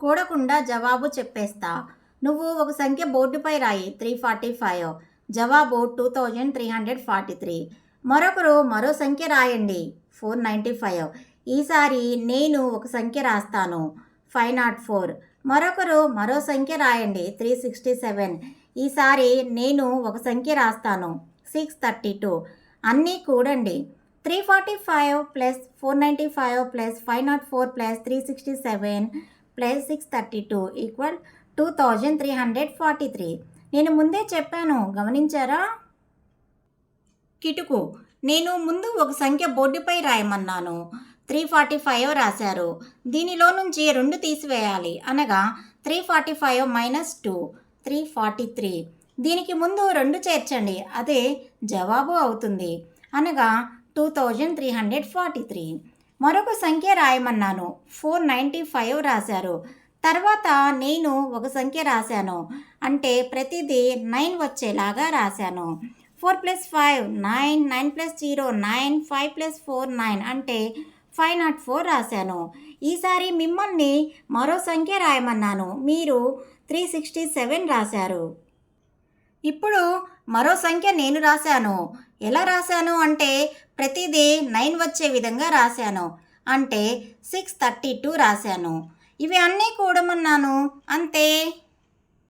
కూడకుండా జవాబు చెప్పేస్తా. నువ్వు ఒక సంఖ్య బోర్డుపై రాయి. Three forty five. జవాబు two thousand three hundred forty three. మరొకరు మరో సంఖ్య రాయండి. Four ninety five. ఈసారి నేను ఒక సంఖ్య రాస్తాను. Five naught four. మరొకరు మరో సంఖ్య రాయండి. Three sixty seven. ఈసారి నేను ఒక సంఖ్య రాస్తాను. Six thirty two. అన్నీ కూడండి. Three forty five plus four ninety five plus five naught four plus three sixty seven. Plus six thirty two equal two thousand three hundred forty three. నేను ముందే చెప్పాను గమనించారా? కిటుకు నేను ముందు ఒక సంఖ్య బోర్డుపై రాయమన్నాను. త్రీ ఫార్టీ ఫైవ్ రాశారు. దీనిలో నుంచి రెండు తీసివేయాలి. అనగా three forty five minus two three forty three. దీనికి ముందు రెండు చేర్చండి అదే జవాబు అవుతుంది. అనగా two thousand three hundred forty three. మరొక సంఖ్య రాయమన్నాను. ఫోర్ నైంటీ ఫైవ్ రాశారు. తర్వాత నేను ఒక సంఖ్య రాశాను. అంటే ప్రతిదీ నైన్ వచ్చేలాగా రాశాను. Four plus five nine nine plus zero nine five plus four nine అంటే ఫైవ్ నాట్ ఫోర్ రాశాను. ఈసారి మిమ్మల్ని మరో సంఖ్య రాయమన్నాను. మీరు త్రీ సిక్స్టీ సెవెన్ రాశారు. ఇప్పుడు మరో సంఖ్య నేను రాశాను. ఎలా రాశాను అంటే ప్రతిదీ నైన్ వచ్చే విధంగా రాశాను. అంటే సిక్స్ థర్టీ టూ రాశాను. ఇవి అన్నీ కూడమన్నాను. అంతే.